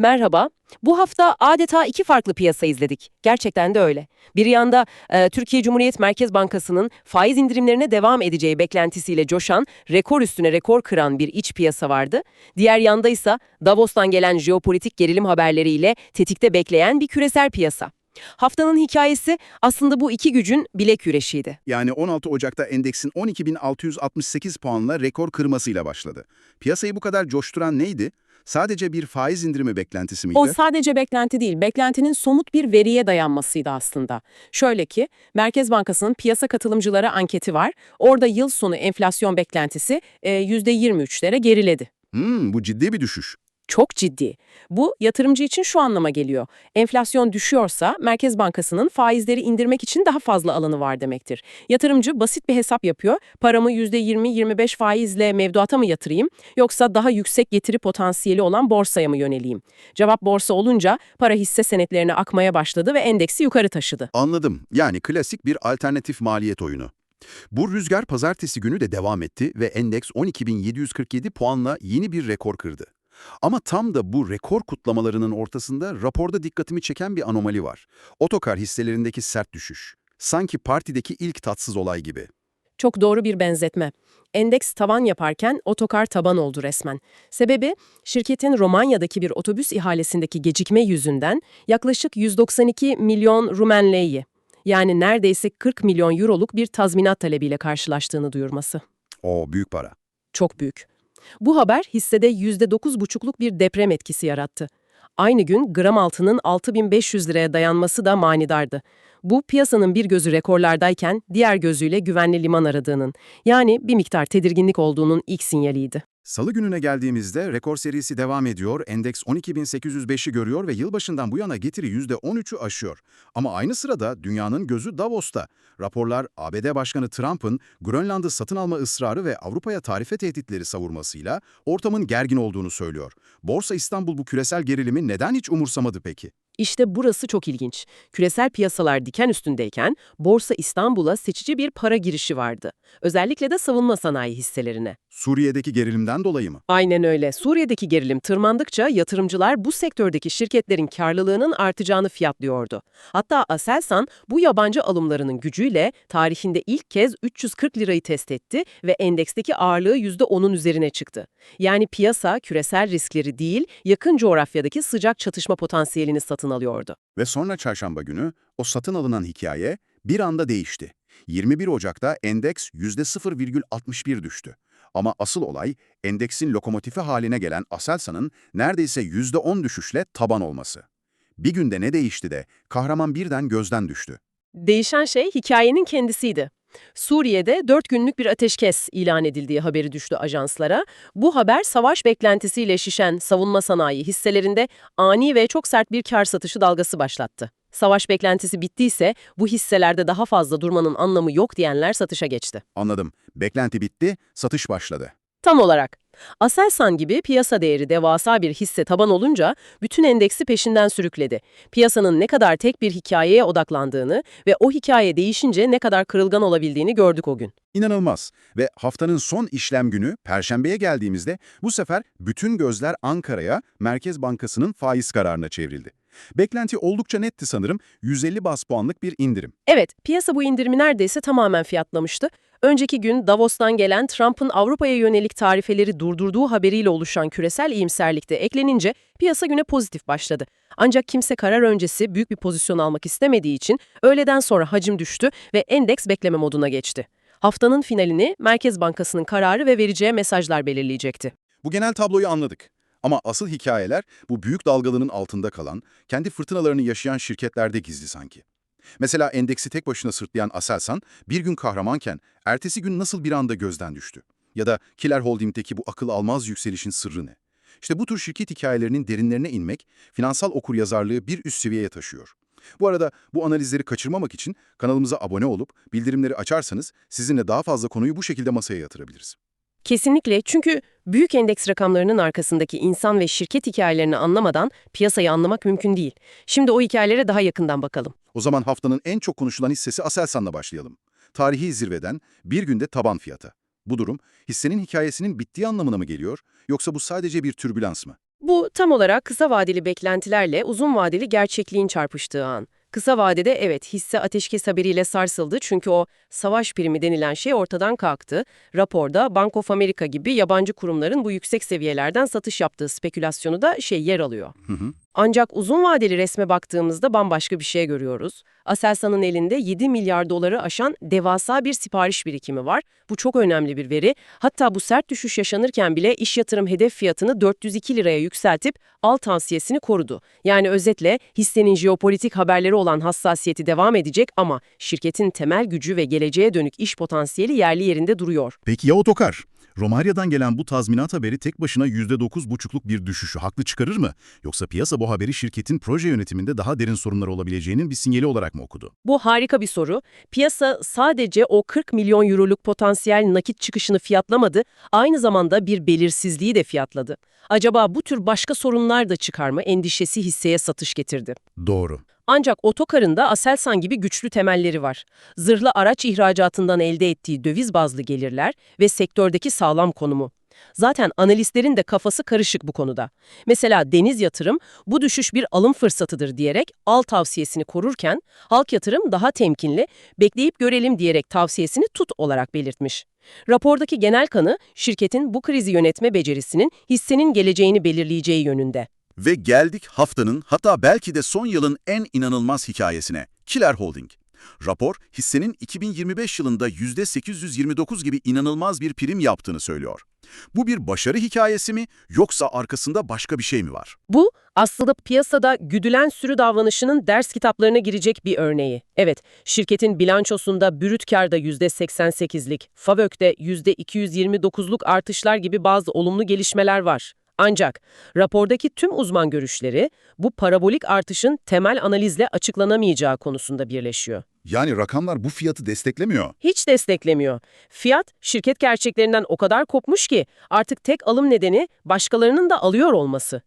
Merhaba. Bu hafta adeta iki farklı piyasa izledik. Gerçekten de öyle. Bir yanda e, Türkiye Cumhuriyet Merkez Bankası'nın faiz indirimlerine devam edeceği beklentisiyle coşan, rekor üstüne rekor kıran bir iç piyasa vardı. Diğer yanda ise Davos'tan gelen jeopolitik gerilim haberleriyle tetikte bekleyen bir küresel piyasa. Haftanın hikayesi aslında bu iki gücün bilek güreşiydi. Yani 16 Ocak'ta endeksin 12.668 puanla rekor kırmasıyla başladı. Piyasayı bu kadar coşturan neydi? Sadece bir faiz indirimi beklentisi miydi? O sadece beklenti değil, beklentinin somut bir veriye dayanmasıydı aslında. Şöyle ki, Merkez Bankası'nın piyasa katılımcılara anketi var. Orada yıl sonu enflasyon beklentisi e, %23'lere geriledi. Hmm, bu ciddi bir düşüş. Çok ciddi. Bu yatırımcı için şu anlama geliyor. Enflasyon düşüyorsa Merkez Bankası'nın faizleri indirmek için daha fazla alanı var demektir. Yatırımcı basit bir hesap yapıyor. Paramı %20-25 faizle mevduata mı yatırayım yoksa daha yüksek getiri potansiyeli olan borsaya mı yöneleyim? Cevap borsa olunca para hisse senetlerine akmaya başladı ve endeksi yukarı taşıdı. Anladım. Yani klasik bir alternatif maliyet oyunu. Bu rüzgar pazartesi günü de devam etti ve endeks 12.747 puanla yeni bir rekor kırdı. Ama tam da bu rekor kutlamalarının ortasında raporda dikkatimi çeken bir anomali var. Otokar hisselerindeki sert düşüş. Sanki partideki ilk tatsız olay gibi. Çok doğru bir benzetme. Endeks tavan yaparken otokar taban oldu resmen. Sebebi şirketin Romanya'daki bir otobüs ihalesindeki gecikme yüzünden yaklaşık 192 milyon Rumen leyi yani neredeyse 40 milyon euroluk bir tazminat talebiyle karşılaştığını duyurması. O büyük para. Çok büyük. Bu haber hissede %9,5'luk bir deprem etkisi yarattı. Aynı gün gram altının 6500 liraya dayanması da manidardı. Bu piyasanın bir gözü rekorlardayken diğer gözüyle güvenli liman aradığının, yani bir miktar tedirginlik olduğunun ilk sinyaliydi. Salı gününe geldiğimizde rekor serisi devam ediyor, endeks 12.805'i görüyor ve yılbaşından bu yana getiri %13'ü aşıyor. Ama aynı sırada dünyanın gözü Davos'ta. Raporlar ABD Başkanı Trump'ın Grönland'ı satın alma ısrarı ve Avrupa'ya tarife tehditleri savurmasıyla ortamın gergin olduğunu söylüyor. Borsa İstanbul bu küresel gerilimi neden hiç umursamadı peki? İşte burası çok ilginç. Küresel piyasalar diken üstündeyken Borsa İstanbul'a seçici bir para girişi vardı. Özellikle de savunma sanayi hisselerine. Suriye'deki gerilimden dolayı mı? Aynen öyle. Suriye'deki gerilim tırmandıkça yatırımcılar bu sektördeki şirketlerin karlılığının artacağını fiyatlıyordu. Hatta Aselsan bu yabancı alımlarının gücüyle tarihinde ilk kez 340 lirayı test etti ve endeksteki ağırlığı %10'un üzerine çıktı. Yani piyasa küresel riskleri değil, yakın coğrafyadaki sıcak çatışma potansiyelini satın alıyordu. Ve sonra çarşamba günü o satın alınan hikaye bir anda değişti. 21 Ocak'ta endeks %0,61 düştü. Ama asıl olay endeksin lokomotifi haline gelen Aselsan'ın neredeyse %10 düşüşle taban olması. Bir günde ne değişti de kahraman birden gözden düştü. Değişen şey hikayenin kendisiydi. Suriye'de 4 günlük bir ateşkes ilan edildiği haberi düştü ajanslara. Bu haber savaş beklentisiyle şişen savunma sanayi hisselerinde ani ve çok sert bir kar satışı dalgası başlattı. Savaş beklentisi bittiyse bu hisselerde daha fazla durmanın anlamı yok diyenler satışa geçti. Anladım. Beklenti bitti, satış başladı. Tam olarak. Aselsan gibi piyasa değeri devasa bir hisse taban olunca bütün endeksi peşinden sürükledi. Piyasanın ne kadar tek bir hikayeye odaklandığını ve o hikaye değişince ne kadar kırılgan olabildiğini gördük o gün. İnanılmaz. Ve haftanın son işlem günü Perşembe'ye geldiğimizde bu sefer bütün gözler Ankara'ya Merkez Bankası'nın faiz kararına çevrildi. Beklenti oldukça netti sanırım. 150 bas puanlık bir indirim. Evet, piyasa bu indirimi neredeyse tamamen fiyatlamıştı. Önceki gün Davos'tan gelen Trump'ın Avrupa'ya yönelik tarifeleri durdurduğu haberiyle oluşan küresel iyimserlikte eklenince piyasa güne pozitif başladı. Ancak kimse karar öncesi büyük bir pozisyon almak istemediği için öğleden sonra hacim düştü ve endeks bekleme moduna geçti. Haftanın finalini Merkez Bankası'nın kararı ve vereceği mesajlar belirleyecekti. Bu genel tabloyu anladık. Ama asıl hikayeler bu büyük dalgalının altında kalan, kendi fırtınalarını yaşayan şirketlerde gizli sanki. Mesela endeksi tek başına sırtlayan Aselsan bir gün kahramanken ertesi gün nasıl bir anda gözden düştü? Ya da Kiler Holding'deki bu akıl almaz yükselişin sırrı ne? İşte bu tür şirket hikayelerinin derinlerine inmek, finansal okuryazarlığı bir üst seviyeye taşıyor. Bu arada bu analizleri kaçırmamak için kanalımıza abone olup bildirimleri açarsanız sizinle daha fazla konuyu bu şekilde masaya yatırabiliriz. Kesinlikle çünkü büyük endeks rakamlarının arkasındaki insan ve şirket hikayelerini anlamadan piyasayı anlamak mümkün değil. Şimdi o hikayelere daha yakından bakalım. O zaman haftanın en çok konuşulan hissesi Aselsan'la başlayalım. Tarihi zirveden bir günde taban fiyata. Bu durum hissenin hikayesinin bittiği anlamına mı geliyor yoksa bu sadece bir türbülans mı? Bu tam olarak kısa vadeli beklentilerle uzun vadeli gerçekliğin çarpıştığı an. Kısa vadede evet hisse ateşkes haberiyle sarsıldı çünkü o savaş primi denilen şey ortadan kalktı. Raporda Bank of America gibi yabancı kurumların bu yüksek seviyelerden satış yaptığı spekülasyonu da şey yer alıyor. Hı hı. Ancak uzun vadeli resme baktığımızda bambaşka bir şey görüyoruz. Aselsan'ın elinde 7 milyar doları aşan devasa bir sipariş birikimi var. Bu çok önemli bir veri. Hatta bu sert düşüş yaşanırken bile iş yatırım hedef fiyatını 402 liraya yükseltip al tavsiyesini korudu. Yani özetle hissenin jeopolitik haberleri olan hassasiyeti devam edecek ama şirketin temel gücü ve geleceğe dönük iş potansiyeli yerli yerinde duruyor. Peki ya otokar? Romarya'dan gelen bu tazminat haberi tek başına %9,5'luk bir düşüşü haklı çıkarır mı? Yoksa piyasa bu haberi şirketin proje yönetiminde daha derin sorunlar olabileceğinin bir sinyali olarak mı okudu? Bu harika bir soru. Piyasa sadece o 40 milyon euroluk potansiyel nakit çıkışını fiyatlamadı, aynı zamanda bir belirsizliği de fiyatladı. Acaba bu tür başka sorunlar da çıkar mı endişesi hisseye satış getirdi. Doğru. Ancak otokarın da Aselsan gibi güçlü temelleri var. Zırhlı araç ihracatından elde ettiği döviz bazlı gelirler ve sektördeki sağlam konumu. Zaten analistlerin de kafası karışık bu konuda. Mesela Deniz Yatırım bu düşüş bir alım fırsatıdır diyerek al tavsiyesini korurken Halk Yatırım daha temkinli, bekleyip görelim diyerek tavsiyesini tut olarak belirtmiş. Rapordaki genel kanı şirketin bu krizi yönetme becerisinin hissenin geleceğini belirleyeceği yönünde. Ve geldik haftanın hatta belki de son yılın en inanılmaz hikayesine. Killer Holding. Rapor, hissenin 2025 yılında %829 gibi inanılmaz bir prim yaptığını söylüyor. Bu bir başarı hikayesi mi yoksa arkasında başka bir şey mi var? Bu aslında piyasada güdülen sürü davranışının ders kitaplarına girecek bir örneği. Evet, şirketin bilançosunda brüt karda %88'lik, FAVÖK'te %229'luk artışlar gibi bazı olumlu gelişmeler var. Ancak rapordaki tüm uzman görüşleri bu parabolik artışın temel analizle açıklanamayacağı konusunda birleşiyor. Yani rakamlar bu fiyatı desteklemiyor. Hiç desteklemiyor. Fiyat, şirket gerçeklerinden o kadar kopmuş ki artık tek alım nedeni başkalarının da alıyor olması.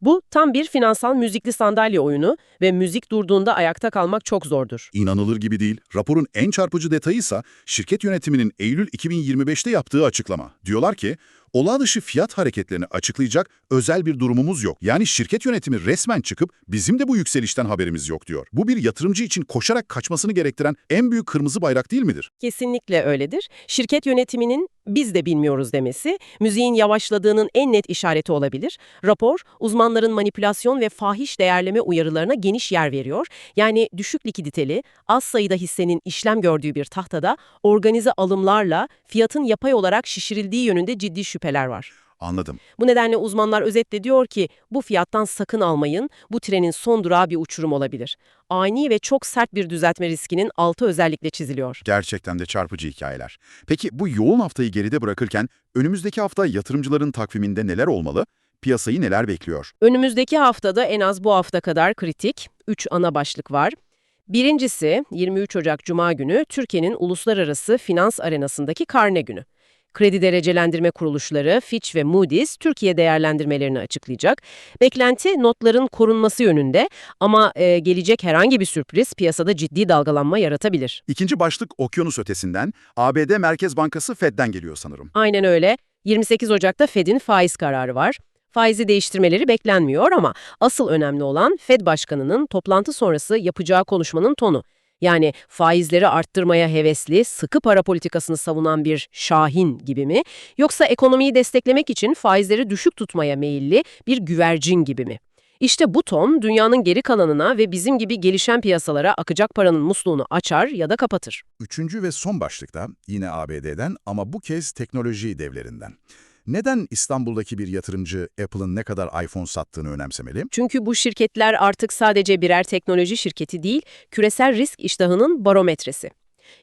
Bu tam bir finansal müzikli sandalye oyunu ve müzik durduğunda ayakta kalmak çok zordur. İnanılır gibi değil. Raporun en çarpıcı detayı ise şirket yönetiminin Eylül 2025'te yaptığı açıklama. Diyorlar ki, olağan dışı fiyat hareketlerini açıklayacak özel bir durumumuz yok. Yani şirket yönetimi resmen çıkıp bizim de bu yükselişten haberimiz yok diyor. Bu bir yatırımcı için koşarak kaçmasını gerektiren en büyük kırmızı bayrak değil midir? Kesinlikle öyledir. Şirket yönetiminin biz de bilmiyoruz demesi, müziğin yavaşladığının en net işareti olabilir. Rapor, uzmanların manipülasyon ve fahiş değerleme uyarılarına geniş yer veriyor. Yani düşük likiditeli, az sayıda hissenin işlem gördüğü bir tahtada organize alımlarla fiyatın yapay olarak şişirildiği yönünde ciddi şüpheler var. Anladım. Bu nedenle uzmanlar özetle diyor ki bu fiyattan sakın almayın, bu trenin son durağı bir uçurum olabilir. Ani ve çok sert bir düzeltme riskinin altı özellikle çiziliyor. Gerçekten de çarpıcı hikayeler. Peki bu yoğun haftayı geride bırakırken önümüzdeki hafta yatırımcıların takviminde neler olmalı? Piyasayı neler bekliyor? Önümüzdeki haftada en az bu hafta kadar kritik 3 ana başlık var. Birincisi 23 Ocak Cuma günü Türkiye'nin uluslararası finans arenasındaki karne günü. Kredi derecelendirme kuruluşları Fitch ve Moody's Türkiye değerlendirmelerini açıklayacak. Beklenti notların korunması yönünde ama e, gelecek herhangi bir sürpriz piyasada ciddi dalgalanma yaratabilir. İkinci başlık okyanus ötesinden ABD Merkez Bankası Fed'den geliyor sanırım. Aynen öyle. 28 Ocak'ta Fed'in faiz kararı var. Faizi değiştirmeleri beklenmiyor ama asıl önemli olan Fed Başkanı'nın toplantı sonrası yapacağı konuşmanın tonu. Yani faizleri arttırmaya hevesli, sıkı para politikasını savunan bir şahin gibi mi? Yoksa ekonomiyi desteklemek için faizleri düşük tutmaya meyilli bir güvercin gibi mi? İşte bu ton dünyanın geri kalanına ve bizim gibi gelişen piyasalara akacak paranın musluğunu açar ya da kapatır. Üçüncü ve son başlıkta yine ABD'den ama bu kez teknoloji devlerinden. Neden İstanbul'daki bir yatırımcı Apple'ın ne kadar iPhone sattığını önemsemeli? Çünkü bu şirketler artık sadece birer teknoloji şirketi değil, küresel risk iştahının barometresi.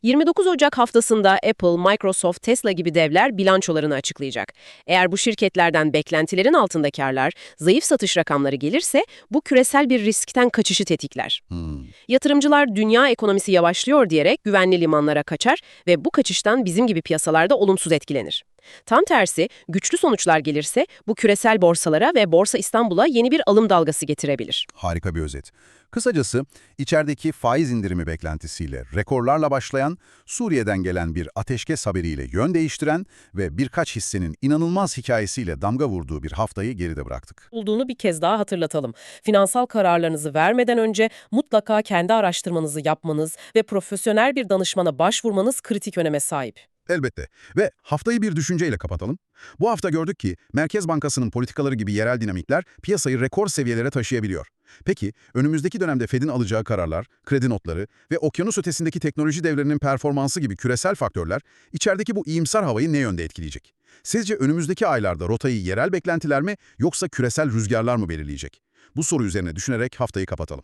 29 Ocak haftasında Apple, Microsoft, Tesla gibi devler bilançolarını açıklayacak. Eğer bu şirketlerden beklentilerin altında karlar, zayıf satış rakamları gelirse bu küresel bir riskten kaçışı tetikler. Hmm. Yatırımcılar dünya ekonomisi yavaşlıyor diyerek güvenli limanlara kaçar ve bu kaçıştan bizim gibi piyasalarda olumsuz etkilenir. Tam tersi, güçlü sonuçlar gelirse bu küresel borsalara ve Borsa İstanbul'a yeni bir alım dalgası getirebilir. Harika bir özet. Kısacası içerideki faiz indirimi beklentisiyle rekorlarla başlayan, Suriye'den gelen bir ateşkes haberiyle yön değiştiren ve birkaç hissenin inanılmaz hikayesiyle damga vurduğu bir haftayı geride bıraktık. Olduğunu bir kez daha hatırlatalım. Finansal kararlarınızı vermeden önce mutlaka kendi araştırmanızı yapmanız ve profesyonel bir danışmana başvurmanız kritik öneme sahip. Elbette. Ve haftayı bir düşünceyle kapatalım. Bu hafta gördük ki Merkez Bankası'nın politikaları gibi yerel dinamikler piyasayı rekor seviyelere taşıyabiliyor. Peki önümüzdeki dönemde Fed'in alacağı kararlar, kredi notları ve okyanus ötesindeki teknoloji devlerinin performansı gibi küresel faktörler içerideki bu iyimser havayı ne yönde etkileyecek? Sizce önümüzdeki aylarda rotayı yerel beklentiler mi yoksa küresel rüzgarlar mı belirleyecek? Bu soru üzerine düşünerek haftayı kapatalım.